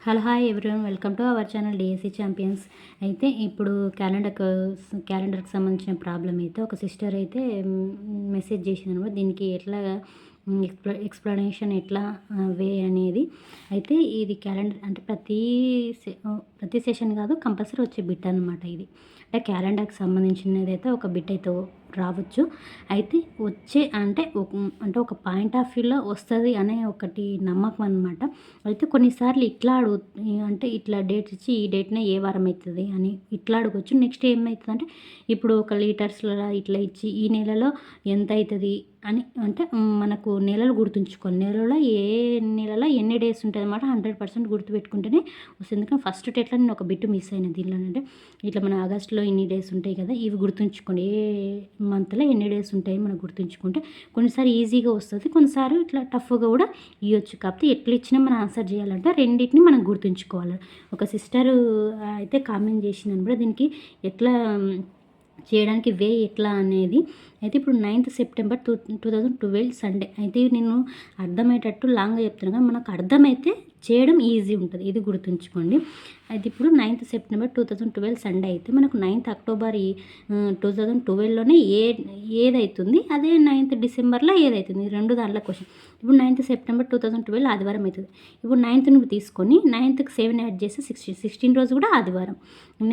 Hello hi everyone. Welcome to our channel DSC champions. అయితే ఇప్పుడు క్యాలెండర్కు క్యాలెండర్కి సంబంధించిన ప్రాబ్లం అయితే ఒక సిస్టర్ అయితే మెసేజ్ చేసింది అనమాట దీనికి ఎట్లా ఎక్స్ప్ల ఎక్స్ప్లెనేషన్ ఎట్లా వే అనేది. అయితే ఇది క్యాలెండర్ అంటే ప్రతి సె- ప్రతి సెషన్ కాదు కంపల్సరీ వచ్చే బిట్ అనమాట ఇది. అంటే క్యాలెండర్కి సంబంధించినది అయితే ఒక బిట్ అయితే రావచ్చు. అయితే వచ్చే అంటే ఒక అంటే ఒక పాయింట్ ఆఫ్ వ్యూలో వస్తుంది అనే ఒకటి నమ్మకం అనమాట అయితే కొన్నిసార్లు ఇట్లా అడుగు అంటే ఇట్లా డేట్ ఇచ్చి ఈ డేట్నే ఏ వారం అవుతుంది అని ఇట్లా అడగచ్చు. నెక్స్ట్ ఏమవుతుంది అంటే ఇప్పుడు ఒక లీటర్స్లో ఇట్లా ఇచ్చి ఈ నెలలో ఎంత అవుతుంది అని అంటే మనకు నెలలు గుర్తుంచుకోండి నెలలో ఏ నెలలో ఎన్ని డేస్ ఉంటుంది అనమాట హండ్రెడ్ పర్సెంట్ గుర్తుపెట్టుకుంటేనే వస్తుంది. ఎందుకంటే ఫస్ట్ డేట్లో నేను ఒక బిట్టు మిస్ అయిన దీనిలో అంటే ఇట్లా మన ఆగస్టులో ఇన్ని డేస్ ఉంటాయి కదా ఇవి గుర్తుంచుకోండి. ఏ మంత్లో ఎన్ని డేస్ ఉంటాయి మనం గుర్తుంచుకుంటే కొన్నిసారి ఈజీగా వస్తుంది కొన్నిసార్లు ఇట్లా టఫ్గా కూడా ఇవ్వచ్చు కాకపోతే ఎట్లా ఇచ్చినా మనం ఆన్సర్ చేయాలంటే రెండింటిని మనం గుర్తుంచుకోవాలి. ఒక సిస్టర్ అయితే కామెంట్ చేసింది అనమాట దీనికి ఎట్లా చేయడానికి వే ఎట్లా అనేది. అయితే ఇప్పుడు ninth September two two thousand twelve Sunday. అయితే నేను అర్థమయ్యేటట్టు లాంగ్గా చెప్తున్నాను కానీ మనకు అర్థమైతే చేయడం ఈజీ ఉంటుంది. ఇది గుర్తుంచుకోండి. అయితే ఇప్పుడు ninth September two thousand twelve Sunday అయితే మనకు నైన్త్ అక్టోబర్ ఈ టూ థౌజండ్ ట్వెల్వ్లోనే ఏ ఏదైతుంది? అదే నైన్త్ డిసెంబర్లో ఏదైతుంది? రెండు దాంట్లో క్వశ్చన్. ఇప్పుడు ninth September two thousand twelve ఆదివారం అవుతుంది ఇప్పుడు నైన్త్ నువ్వు తీసుకొని నైన్త్కి సెవెన్ యాడ్ చేస్తే సిక్స్టీన్ సిక్స్టీన్ రోజు కూడా ఆదివారం.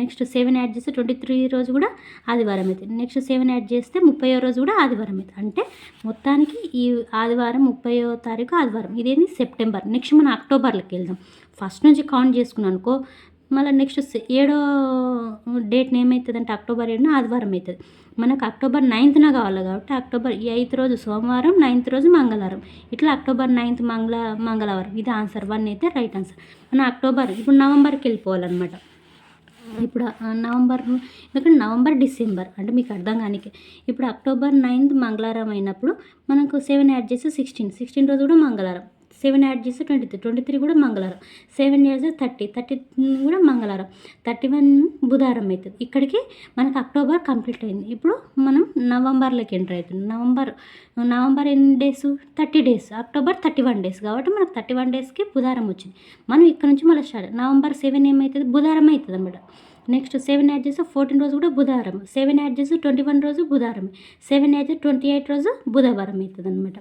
నెక్స్ట్ సెవెన్ యాడ్ చేస్తే ట్వంటీ త్రీ రోజు కూడా ఆదివారం అవుతుంది నెక్స్ట్ సెవెన్ యాడ్ చేస్తే ముప్పై రోజు కూడా ఆదివారం అవుతుంది అంటే మొత్తానికి ఈ ఆదివారం ముప్పయో తారీఖు ఆదివారం. ఇదేంది? సెప్టెంబర్ నెక్స్ట్ మనం అక్టోబర్లోకి వెళ్దాం. ఫస్ట్ నుంచి కౌంట్ చేసుకున్నాను అనుకో మళ్ళీ నెక్స్ట్ ఏడో డేట్ని ఏమవుతుందంటే అక్టోబర్ ఏడున ఆదివారం అవుతుంది మనకు అక్టోబర్ నైన్త్న కావాలి కాబట్టి అక్టోబర్ ఎయిత్ రోజు సోమవారం నైన్త్ రోజు మంగళవారం. ఇట్లా అక్టోబర్ నైన్త్ మంగళ మంగళవారం. ఇది ఆన్సర్. వన్ అయితే రైట్ ఆన్సర్. మన అక్టోబర్ ఇప్పుడు నవంబర్కి వెళ్ళిపోవాలన్నమాట. ఇప్పుడు నవంబర్ ఎందుకంటే నవంబర్ డిసెంబర్. అంటే మీకు అర్థం కానికే. ఇప్పుడు అక్టోబర్ నైన్త్ మంగళవారం అయినప్పుడు మనకు సెవెన్ యాడ్ చేస్తే సిక్స్టీన్ సిక్స్టీన్ రోజు కూడా మంగళవారం. సెవెన్ యాడ్ చేస్తే ట్వంటీ త్రీ ట్వంటీ త్రీ కూడా మంగళవారం. సెవెన్ యాడ్ చేస్తే థర్టీ థర్టీ కూడా మంగళవారం. థర్టీ వన్ బుధవారం అవుతుంది. ఇక్కడికి మనకు అక్టోబర్ కంప్లీట్ అయింది. ఇప్పుడు మనం నవంబర్లోకి ఎంటర్ అవుతుంది నవంబర్ నవంబర్ ఎన్ని days? Thirty days. October thirty one days. కాబట్టి మనకు థర్టీ వన్ డేస్కి బుధవారం వచ్చింది. మనం ఇక్కడ నుంచి మళ్ళీ స్టార్ట్. నవంబర్ సెవెన్ ఏమవుతుంది బుధవారం అవుతుంది అన్నమాట. నెక్స్ట్ సెవెన్ యాడ్ చేస్తే ఫోర్టీన్ రోజు కూడా బుధవారం. సెవెన్ యాడ్ చేస్తే ట్వంటీ వన్ రోజు బుధవారం. సెవెన్ యాడ్ చేస్తే ట్వంటీ ఎయిట్ రోజు బుధవారం అవుతుంది అనమాట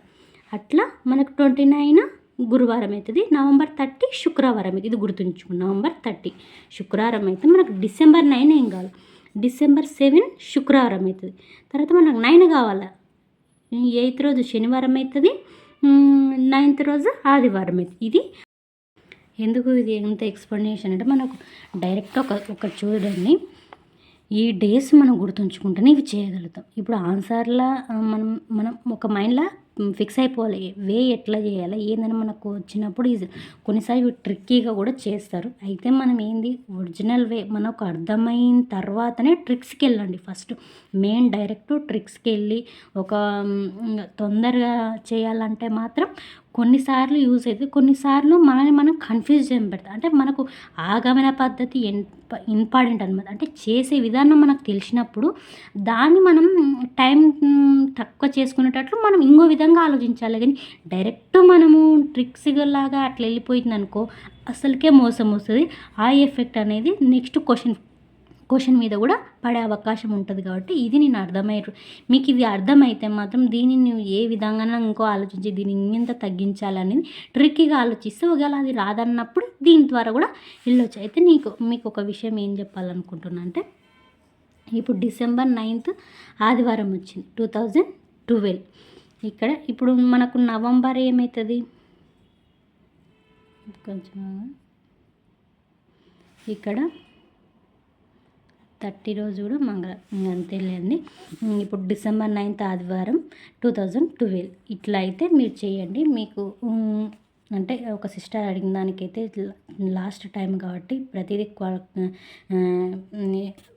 అట్లా మనకు ట్వంటీ నైన్ గురువారం అవుతుంది. నవంబర్ థర్టీ శుక్రవారం అవుతుంది ఇది గుర్తుంచుకో నవంబర్ థర్టీ శుక్రవారం అయితే మనకు డిసెంబర్ నైన్ ఏం కావాలి? డిసెంబర్ సెవెన్ శుక్రవారం అవుతుంది. తర్వాత మనకు నైన్ కావాలా? ఎయిత్ రోజు శనివారం అవుతుంది. నైన్త్ రోజు ఆదివారం అవుతుంది. ఇది ఎందుకు ఇది ఎంత ఎక్స్ప్లెనేషన్ అంటే మనకు డైరెక్ట్ ఒక ఒక చూడండి. ఈ డేస్ మనం గుర్తుంచుకుంటేనే ఇవి చేయగలుగుతాం. ఇప్పుడు ఆన్సర్లా మనం మనం ఒక మైండ్లో ఫిక్స్ అయిపోవాలి. వే ఎట్లా చేయాలి? ఏందని మనకు వచ్చినప్పుడు ఈజీ. కొన్నిసార్లు ఇవి ట్రిక్కీగా కూడా చేస్తారు. అయితే మనం ఏంది? ఒరిజినల్ వే మనకు అర్థమైన తర్వాతనే ట్రిక్స్కి వెళ్ళండి. ఫస్ట్ మెయిన్ డైరెక్ట్ ట్రిక్స్కి వెళ్ళి ఒక తొందరగా చేయాలంటే మాత్రం కొన్నిసార్లు యూజ్ అవుతుంది కొన్నిసార్లు మనల్ని మనం కన్ఫ్యూజ్ చేయడం పెడతాం. అంటే మనకు ఆగమన పద్ధతి ఇంపార్టెంట్ అనమాట అంటే చేసే విధానం మనకు తెలిసినప్పుడు దాన్ని మనం టైం తక్కువ చేసుకునేటట్లు మనం ఇంకో విధంగా ఆలోచించాలి. కానీ డైరెక్ట్ మనము ట్రిక్స్ లాగా అట్లా వెళ్ళిపోయింది అనుకో అసలుకే మోసం వస్తుంది. ఆ ఎఫెక్ట్ అనేది నెక్స్ట్ క్వశ్చన్ క్వశ్చన్ మీద కూడా పడే అవకాశం ఉంటుంది కాబట్టి ఇది నేను అర్థమయ్యారు మీకు ఇది అర్థమైతే మాత్రం దీనిని నువ్వు ఏ విధంగా ఇంకో ఆలోచించి దీన్ని ఇంత తగ్గించాలనేది ట్రిక్కీగా ఆలోచిస్తే ఒకవేళ అది రాదన్నప్పుడు దీని ద్వారా కూడా వెళ్ళొచ్చు అయితే నీకు మీకు ఒక విషయం ఏం చెప్పాలనుకుంటున్నా అంటే ఇప్పుడు డిసెంబర్ నైన్త్ ఆదివారం వచ్చింది టూ థౌజండ్ ట్వెల్వ్. ఇక్కడ ఇప్పుడు మనకు నవంబర్ ఏమవుతుంది కొంచెం ఇక్కడ థర్టీ రోజు కూడా మంగళ అంతేలేండి ఇప్పుడు డిసెంబర్ నైన్త్ ఆదివారం టూ థౌజండ్ ట్వెల్వ్. ఇట్లా అయితే మీరు చేయండి. మీకు అంటే ఒక సిస్టర్ అడిగిన దానికైతే లాస్ట్ టైం కాబట్టి ప్రతిదీ క్వా-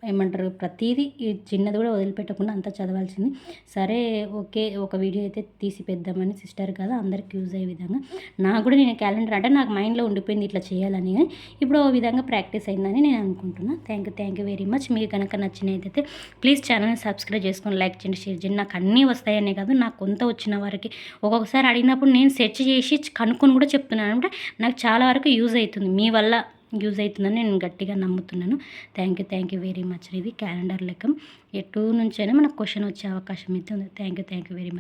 ఏమంటారు ప్రతిదీ చిన్నది కూడా వదిలిపెట్టకుండా అంతా చదవాల్సింది. సరే ఓకే ఒక వీడియో అయితే తీసి పెద్దామని సిస్టర్ కదా అందరికి యూజ్ అయ్యే విధంగా. నాకు కూడా నేను క్యాలెండర్ అంటే నాకు మైండ్లో ఉండిపోయింది ఇట్లా చేయాలని కానీ ఇప్పుడు ఓ విధంగా ప్రాక్టీస్ అయిందని నేను అనుకుంటున్నాను thank you thank you very much. మీకు కనుక నచ్చినైతే ప్లీజ్ ఛానల్ని సబ్స్క్రైబ్ చేసుకొని లైక్ చేయండి షేర్ చేయండి. నాకు అన్నీ వస్తాయనే కాదు నాకు కొంత వచ్చిన వారికి ఒక్కొక్కసారి అడిగినప్పుడు నేను సెర్చ్ చేసి కనుక్కొని కూడా చెప్తున్నాను అంటే నాకు చాలా వరకు యూజ్ అవుతుంది. మీ వల్ల యూజ్ అవుతుందని నేను గట్టిగా నమ్ముతున్నాను. Thank you thank you very much ఇది క్యాలెండర్ లెక్క. ఎటు నుంచైనా మనకు క్వశ్చన్ వచ్చే అవకాశం అయితే ఉంది. Thank you thank you very much.